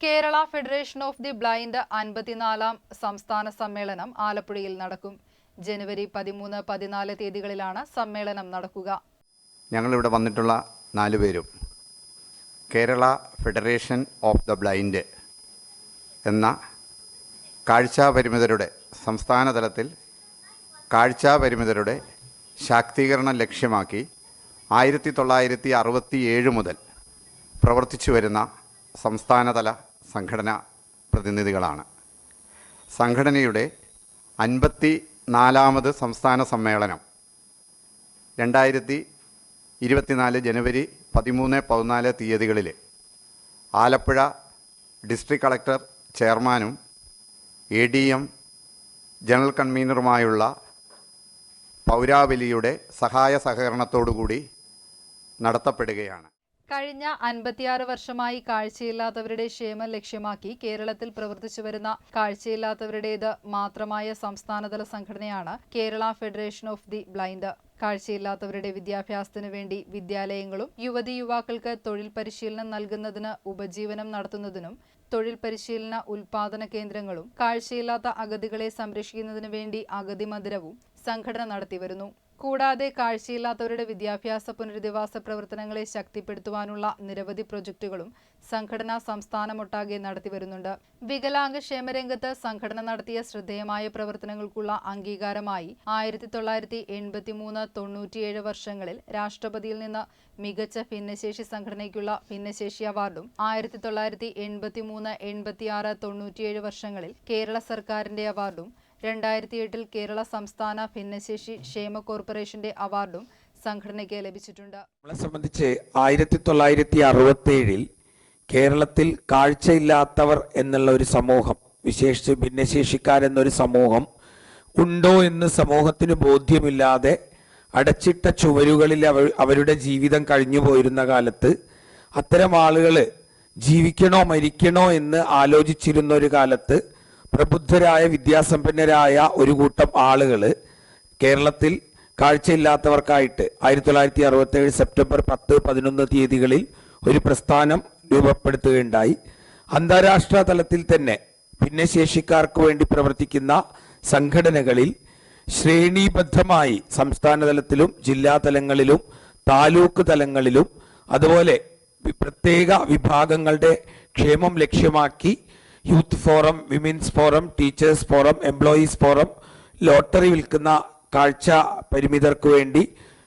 Kerala federation of the blind അൻപത്തിനാലാം സംസ്ഥാന സമ്മേളനം ആലപ്പുഴയിൽ നടക്കും. ജനുവരി പതിമൂന്ന് പതിനാല് തീയതികളിലാണ് സമ്മേളനം നടക്കുക. ഞങ്ങളിവിടെ വന്നിട്ടുള്ള നാല് പേരും Kerala federation of the blind എന്ന കാഴ്ചാപരിമിതരുടെ സംസ്ഥാന തലത്തിൽ കാഴ്ചാപരിമിതരുടെ ശാക്തീകരണം ലക്ഷ്യമാക്കി ആയിരത്തി തൊള്ളായിരത്തി അറുപത്തി ഏഴ് മുതൽ പ്രവർത്തിച്ചു വരുന്ന സംസ്ഥാനതല സംഘടനാ പ്രതിനിധികളാണ്. സംഘടനയുടെ അൻപത്തി നാലാമത് സംസ്ഥാന സമ്മേളനം രണ്ടായിരത്തി ഇരുപത്തിനാല് ജനുവരി പതിമൂന്ന് പതിനാല് തീയതികളിൽ ആലപ്പുഴ ഡിസ്ട്രിക്ട് കളക്ടർ ചെയർമാനും എ ഡി എം ജനറൽ കൺവീനറുമായുള്ള പൗരാവലിയുടെ സഹായ സഹകരണത്തോടുകൂടി നടത്തപ്പെടുകയാണ്. കഴിഞ്ഞ അൻപത്തിയാറ് വർഷമായി കാഴ്ചയില്ലാത്തവരുടെ ക്ഷേമം ലക്ഷ്യമാക്കി കേരളത്തിൽ പ്രവർത്തിച്ചു വരുന്ന കാഴ്ചയില്ലാത്തവരുടേത് മാത്രമായ സംസ്ഥാനതല സംഘടനയാണ് Kerala federation of the blind. കാഴ്ചയില്ലാത്തവരുടെ വിദ്യാഭ്യാസത്തിനു വേണ്ടി വിദ്യാലയങ്ങളും യുവതി യുവാക്കൾക്ക് തൊഴിൽ പരിശീലനം നൽകുന്നതിന് ഉപജീവനം നടത്തുന്നതിനും തൊഴിൽ പരിശീലന ഉൽപാദന കേന്ദ്രങ്ങളും കാഴ്ചയില്ലാത്ത അഗതികളെ സംരക്ഷിക്കുന്നതിനു വേണ്ടി അഗതി മന്ദിരവും സംഘടന നടത്തിവരുന്നു. കൂടാതെ കാഴ്ചയില്ലാത്തവരുടെ വിദ്യാഭ്യാസ പുനരധിവാസ പ്രവർത്തനങ്ങളെ ശക്തിപ്പെടുത്തുവാനുള്ള നിരവധി പ്രൊജക്ടുകളും സംഘടന സംസ്ഥാനമൊട്ടാകെ നടത്തിവരുന്നുണ്ട്. വികലാംഗ ക്ഷേമരംഗത്ത് സംഘടന നടത്തിയ ശ്രദ്ധേയമായ പ്രവർത്തനങ്ങൾക്കുള്ള അംഗീകാരമായി ആയിരത്തി തൊള്ളായിരത്തി എൺപത്തി മൂന്ന് തൊണ്ണൂറ്റിയേഴ് വർഷങ്ങളിൽ രാഷ്ട്രപതിയിൽ നിന്ന് മികച്ച ഭിന്നശേഷി സംഘടനയ്ക്കുള്ള ഭിന്നശേഷി അവാർഡും ആയിരത്തി തൊള്ളായിരത്തി എൺപത്തി മൂന്ന് എൺപത്തിയാറ് തൊണ്ണൂറ്റിയേഴ് വർഷങ്ങളിൽ കേരള സർക്കാരിന്റെ അവാർഡും രണ്ടായിരത്തി എട്ടിൽ കേരള സംസ്ഥാന ഭിന്നശേഷി ക്ഷേമ കോർപ്പറേഷന്റെ അവാർഡും സംഘടനയ്ക്ക് ലഭിച്ചിട്ടുണ്ട്. നമ്മളെ സംബന്ധിച്ച് ആയിരത്തി തൊള്ളായിരത്തി അറുപത്തി ഏഴിൽ കേരളത്തിൽ കാഴ്ചയില്ലാത്തവർ എന്നുള്ള ഒരു സമൂഹം വിശേഷിച്ച് ഭിന്നശേഷിക്കാരെന്നൊരു സമൂഹം ഉണ്ടോ എന്ന് സമൂഹത്തിന് ബോധ്യമില്ലാതെ അടച്ചിട്ട ചുവരുകളിൽ അവ അവരുടെ ജീവിതം കഴിഞ്ഞു പോയിരുന്ന കാലത്ത് അത്തരം ആളുകൾ ജീവിക്കണോ മരിക്കണോ എന്ന് ആലോചിച്ചിരുന്ന ഒരു കാലത്ത് പ്രബുദ്ധരായ വിദ്യാസമ്പന്നരായ ഒരു കൂട്ടം ആളുകൾ കേരളത്തിൽ കാഴ്ചയില്ലാത്തവർക്കായിട്ട് ആയിരത്തി തൊള്ളായിരത്തി അറുപത്തേഴ് സെപ്റ്റംബർ പത്ത് പതിനൊന്ന് തീയതികളിൽ ഒരു പ്രസ്ഥാനം രൂപപ്പെടുത്തുകയുണ്ടായി. അന്താരാഷ്ട്ര തലത്തിൽ തന്നെ ഭിന്നശേഷിക്കാർക്ക് വേണ്ടി പ്രവർത്തിക്കുന്ന സംഘടനകളിൽ ശ്രേണീബദ്ധമായി സംസ്ഥാന തലത്തിലും ജില്ലാ തലങ്ങളിലും താലൂക്ക് തലങ്ങളിലും അതുപോലെ പ്രത്യേക വിഭാഗങ്ങളുടെ ക്ഷേമം ലക്ഷ്യമാക്കി youth forum women's forum teachers forum employees forum lottery വിൽക്കുന്ന കാഴ്ച പരിമിതർക്ക് വേണ്ടി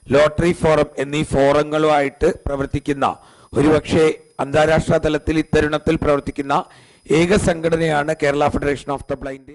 ലോട്ടറി ഫോറം എന്നീ ഫോറങ്ങളുമായിട്ട് പ്രവർത്തിക്കുന്ന ഒരുപക്ഷെ അന്താരാഷ്ട്ര തലത്തിൽ ഇത്തരുണത്തിൽ പ്രവർത്തിക്കുന്ന ഏക സംഘടനയാണ് Kerala federation of the blind